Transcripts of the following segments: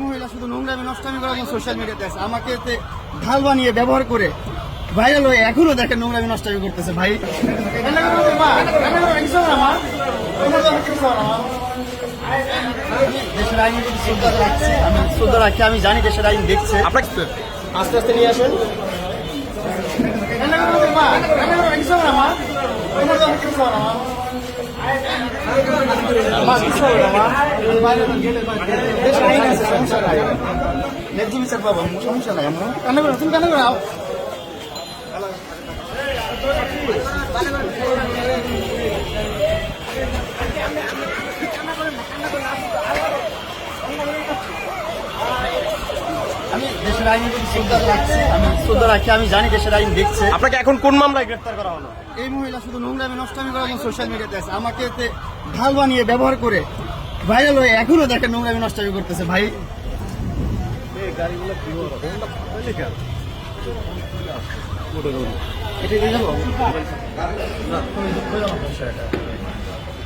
মহিলা শুধু নোংরামি নষ্টামি করার জন্য সোশ্যাল মিডিয়াতে আছে। আমাকে ঢাল বানিয়ে ব্যবহার করে ভাইরাল হয়ে এখনও দেখেন নোংরামি নষ্টামি করতেছে। ভাই। দেশের আইনের শ্রদ্ধা রাখছি আমি শ্রদ্ধা রাখি আমি জানি দেশের আইন দেখছে। আস্তে আস্তে নিয়ে আসেন। সমস্যা নাই। ন্যায্য বিচার পাবো, সমস্যা নাই আমার। কান্না করো তুমি কান্না করো না। আমি দেশের আইনের প্রতি শ্রদ্ধা রাখছি আমি শ্রদ্ধা রাখি আমি জানি দেশের আইন দেখছে। আপনাকে এখন কোন মামলায় গ্রেফতার করা হলো? এই মহিলা শুধু নোংরামি নষ্টামি করার জন্য সোশ্যাল মিডিয়াতে আছে। আমাকে এতে ঢাল বানিয়ে ব্যবহার করে ভাইরাল হয়ে এখনও দেখেন নোংরামি নষ্টামি করতেছে। ভাই এটা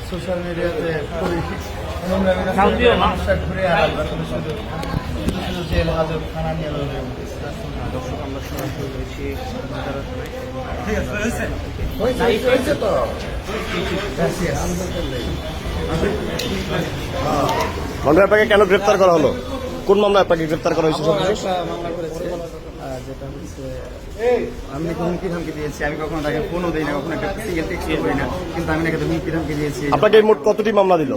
সোশ্যাল মিডিয়াতে ঘুরে জেল হাজত নিয়ে তো মামলায় আপনাকে কেন গ্রেফতার করা হলো? কোন মামলায় আপনাকে গ্রেফতার করা হয়েছে যেটা হচ্ছে আমি নাকি হুমকি ধামকি দিয়েছি। আমি কখনো তাকে ফোনও দিই না কখনো একটা সিঙ্গেল টেক্সট করি না কিন্তু আমি নাকি হুমকি ধামকি দিয়েছি। আপনাকে মোট কতটি মামলা দিল।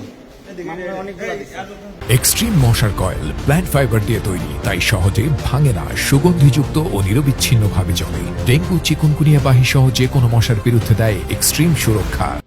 এক্সট্রিম মশার কয়েল প্ল্যান্ট ফাইবার দিয়ে তৈরি তাই সহজে ভাঙে না সুগন্ধিযুক্ত ও নিরবিচ্ছিন্নভাবে চলে ডেঙ্গু চিকুনকুনিয়া বাহি সহ যে কোনো মশার বিরুদ্ধে দেয় এক্সট্রিম সুরক্ষা।